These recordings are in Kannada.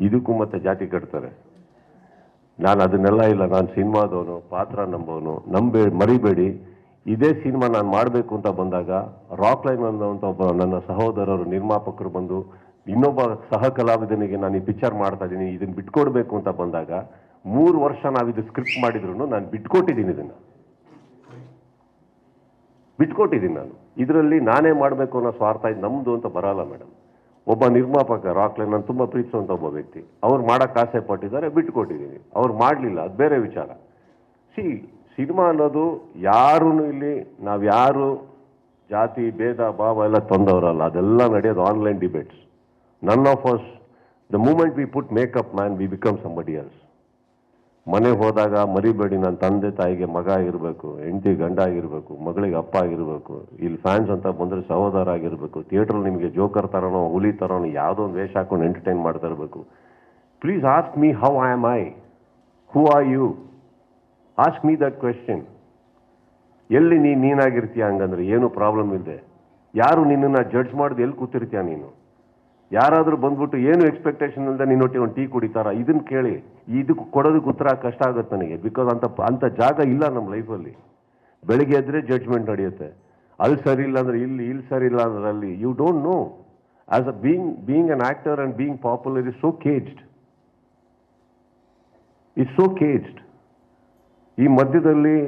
ಇದಕ್ಕೂ ಮತ್ತೆ ಜಾತಿ ಕಟ್ತಾರೆ. ನಾನು ಅದನ್ನೆಲ್ಲ ಇಲ್ಲ. ನಾನು ಸಿನಿಮಾದವನು, ಪಾತ್ರ ನಂಬೋನು ನಂಬೇ, ಮರಿಬೇಡಿ. ಇದೇ ಸಿನಿಮಾ ನಾನು ಮಾಡಬೇಕು ಅಂತ ಬಂದಾಗ ರಾಕ್ ಲೈನ್ ಅನ್ನೋಂಥ ಒಬ್ಬ ನನ್ನ ಸಹೋದರರು, ನಿರ್ಮಾಪಕರು ಬಂದು, ಇನ್ನೊಬ್ಬ ಸಹ ಕಲಾವಿದನಿಗೆ ನಾನು ಈ ಪಿಕ್ಚರ್ ಮಾಡ್ತಾ ಇದ್ದೀನಿ ಇದನ್ನು ಬಿಟ್ಕೊಡ್ಬೇಕು ಅಂತ ಬಂದಾಗ, ಮೂರು ವರ್ಷ ನಾವು ಇದು ಸ್ಕ್ರಿಪ್ಟ್ ಮಾಡಿದ್ರು ನಾನು ಬಿಟ್ಕೊಟ್ಟಿದ್ದೀನಿ ಇದನ್ನು. ಬಿಟ್ಕೊಟ್ಟಿದ್ದೀನಿ ನಾನು. ಇದರಲ್ಲಿ ನಾನೇ ಮಾಡಬೇಕು ಅನ್ನೋ ಸ್ವಾರ್ಥ ಇದು ನಮ್ಮದು ಅಂತ ಬರಲ್ಲ ಮೇಡಮ್ ಒಬ್ಬ ನಿರ್ಮಾಪಕ ರಾಕ್ಲೈನ್ ನಾನು ತುಂಬ ಪ್ರೀತಿಸುವಂಥ ಒಬ್ಬ ವ್ಯಕ್ತಿ. ಅವ್ರು ಮಾಡೋಕ್ಕೆ ಆಸೆ ಪಟ್ಟಿದ್ದಾರೆ ಬಿಟ್ಕೊಟ್ಟಿದ್ದೀನಿ ಅವ್ರು ಮಾಡಲಿಲ್ಲ, ಅದು ಬೇರೆ ವಿಚಾರ. ಸಿ, ಸಿನಿಮಾ ಅನ್ನೋದು ಯಾರೂ ಇಲ್ಲಿ, ನಾವು ಯಾರು, ಜಾತಿ, ಭೇದ, ಭಾವ ಎಲ್ಲ ತಂದವರಲ್ಲ, ಅದೆಲ್ಲ ನಡೆಯೋದು online debates none of us the moment we put makeup man we become somebody else ಮನೆಗೆ ಹೋದಾಗ ಮರಿಬೇಡಿ ನನ್ನ ತಂದೆ ತಾಯಿಗೆ ಮಗ ಆಗಿರಬೇಕು, ಹೆಂಡತಿ ಗಂಡ ಆಗಿರಬೇಕು, ಮಗಳಿಗೆ ಅಪ್ಪ ಆಗಿರಬೇಕು, ಇಲ್ಲಿ ಫ್ಯಾನ್ಸ್ ಅಂತ ಬಂದರೆ ಸಹೋದರ ಆಗಿರಬೇಕು ಥಿಯೇಟ್ರಲ್ಲಿ ನಿಮಗೆ ಜೋಕರ್ ತರೋನೋ, ಹುಲಿ ಥರನೋ ಯಾವುದೋ ಒಂದು ವೇಷ ಹಾಕೊಂಡು ಎಂಟರ್ಟೈನ್ ಮಾಡ್ತಾ ಇರಬೇಕು. Please ask me how I am I who are you ask me that question ಎಲ್ಲಿ ನೀ ನೀನಾಗಿರ್ತೀಯ ಹಂಗಂದ್ರೆ ಏನು ಪ್ರಾಬ್ಲಮ್ ಇಲ್ಲದೆ ಯಾರು ನಿನ್ನನ್ನು ಜಡ್ಜ್ ಮಾಡಿದ ಎಲ್ಲಿ ಕೂತಿರ್ತೀಯ ನೀನು? ಯಾರಾದರೂ ಬಂದ್ಬಿಟ್ಟು ಏನು ಎಕ್ಸ್ಪೆಕ್ಟೇಷನ್ ಇಲ್ಲದೆ ನಿನ್ನೊಟ್ಟಿಗೆ ಒಂದು ಟೀ ಕುಡಿತಾರ? ಇದನ್ನ ಕೇಳಿ ಇದಕ್ಕೆ ಕೊಡೋದಕ್ಕೆ ಉತ್ತರ ಕಷ್ಟ ಆಗುತ್ತೆ ನನಗೆ ಬಿಕಾಸ್ ಅಂತ ಅಂಥ ಜಾಗ ಇಲ್ಲ ನಮ್ಮ ಲೈಫಲ್ಲಿ ಬೆಳಿಗ್ಗೆ ಎದ್ರೆ ಜಡ್ಜ್ಮೆಂಟ್ ನಡೆಯುತ್ತೆ. ಅಲ್ಲಿ ಸರಿ ಇಲ್ಲ ಅಂದ್ರೆ ಇಲ್ಲಿ ಇಲ್ಲಿ ಸರಿ ಇಲ್ಲ ಅಂದ್ರೆ ಅಲ್ಲಿ. You don't know as a being being an actor and being popular is so caged is so caged ಈ ಮಧ್ಯದಲ್ಲಿ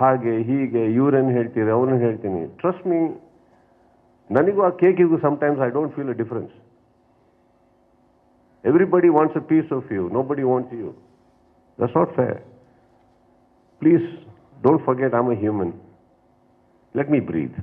ಹಾಗೆ, ಹೀಗೆ, ಇವ್ರೇನು ಹೇಳ್ತೀರಿ ಅವ್ರನ್ನ ಹೇಳ್ತೀನಿ. ಟ್ರಸ್ಟ್ ಮೀ ನನಗೂ ಆ ಕೇಕಿಗೂ sometimes I don't feel a difference Everybody wants a piece of you, nobody wants you. That's not fair. Please don't forget I'm a human. Let me breathe.